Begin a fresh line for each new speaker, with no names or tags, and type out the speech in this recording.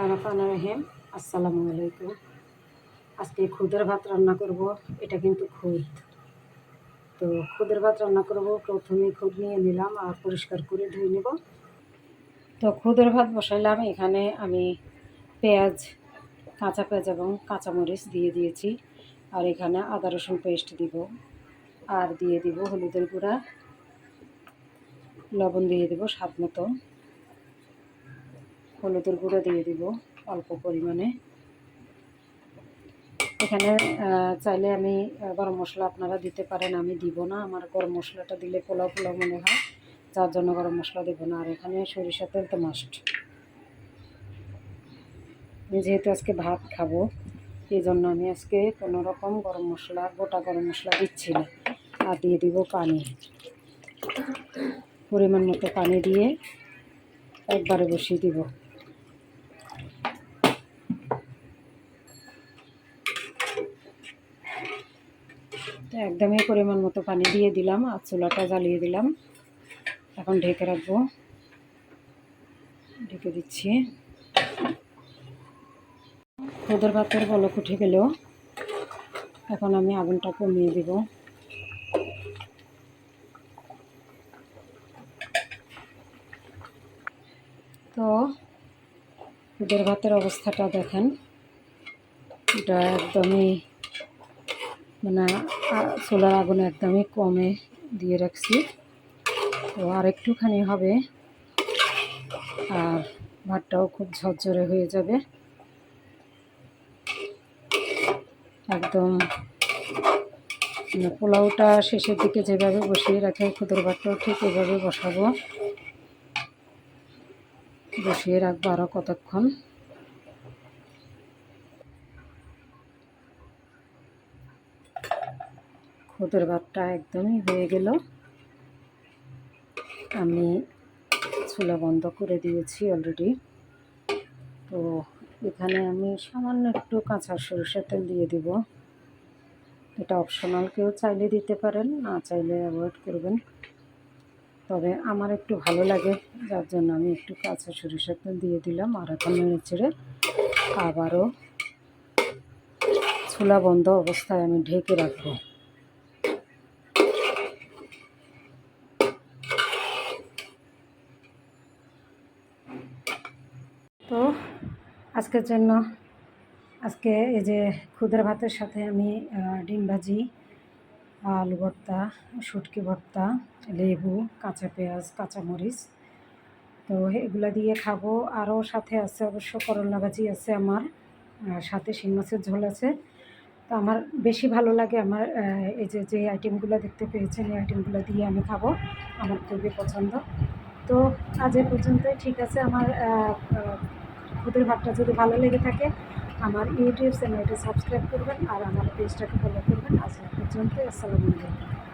রহমান রহিম। আসসালামু আলাইকুম। আজকে খুদের ভাত রান্না করব, এটা কিন্তু খুদ। তো খুদের ভাত রান্না করব, প্রথমে খুদ নিয়ে নিলাম আর পরিষ্কার করে ধুয়ে নেব। তো খুদের ভাত বসাইলাম, এখানে আমি পেঁয়াজ, কাঁচা পেঁয়াজ এবং কাঁচামরিচ দিয়ে দিয়েছি। আর এখানে আদা রসুন পেস্ট দিব। আর দিয়ে দিব হলুদের গুঁড়া। লবণ দিয়ে দেবো স্বাদ মতো। হলুদের গুঁড়ো দিয়ে দিব অল্প পরিমাণে। এখানে চাইলে আমি গরম মশলা আপনারা দিতে পারেন, আমি দিব না। আমার গরম মশলাটা দিলে পোলাও পোলাও মনে হয়, যার জন্য গরম মশলা দেবো না। আর এখানে সরিষা তেল তো মাস্ট যেহেতু আজকে ভাত খাব, এই জন্য আমি আজকে কোনো রকম গরম মশলা, গোটা গরম মশলা দিচ্ছি না। আর দিয়ে দিব পানি। পরিমাণ মতো পানি দিয়ে একবারে বসিয়ে দিব। তো একদমই পরিমাণ মতো পানি দিয়ে দিলাম আর চুলাটা জ্বালিয়ে দিলাম। এখন ঢেকে রাখব। ঢেকে দিচ্ছি। খুদের ভাতের বলক উঠে গেলেও এখন আমি আগুনটা কমিয়ে দেব। তো খুদের ভাতের অবস্থাটা দেখেন। এটা একদমই মানে চুলার আগুন একদমই কমে দিয়ে রাখছি। তো আর একটুখানি হবে, আর ভাতটাও খুব ঝরঝরে হয়ে যাবে। একদম মানে পোলাওটা শেষের দিকে যেভাবে বসিয়ে রাখে, খুদর ভাতটাও ঠিক এভাবে বসাবো। বসিয়ে রাখব আরও কতক্ষণ। খুদের ভাতটা একদমই হয়ে গেল। আমি চুলা বন্ধ করে দিয়েছি অলরেডি তো এখানে আমি সামান্য একটু কাঁচা সরষের তেল দিয়ে দিব। এটা অপশনাল কেউ চাইলে দিতে পারেন, না চাইলে অ্যাভয়েড করবেন। তবে আমার একটু ভালো লাগে, যার জন্য আমি একটু কাঁচা সরিষার তেল দিয়ে দিলাম আর এখন নেড়ে চেড়ে আবারও চুলা বন্ধ অবস্থায় আমি ঢেকে রাখব। আজকের জন্য আজকে এই যে ক্ষুদ্র ভাতের সাথে আমি ডিম ভাজি, আলু ভর্তা, শুটকি ভর্তা, লেবু, কাঁচা পেঁয়াজ, কাঁচামরিচ। তো এগুলো দিয়ে খাব। আরও সাথে আছে অবশ্য করলা ভাজি আছে আমার সাথে শিং মাছের ঝোল আছে। তো আমার বেশি ভালো লাগে আমার এই যে যে আইটেমগুলো দেখতে পেয়েছেন, এই আইটেমগুলো দিয়ে আমি খাব। আমার খুবই পছন্দ। তো আজ এ পর্যন্তই। ঠিক আছে, আমার খুদের ভাতটা যদি ভালো লেগে থাকে, আমার ইউটিউব চ্যানেলটি সাবস্ক্রাইব করবেন আর আমার পেজটাকে ফলো করবেন। আজ পর্যন্ত আসসালামু আলাইকুম।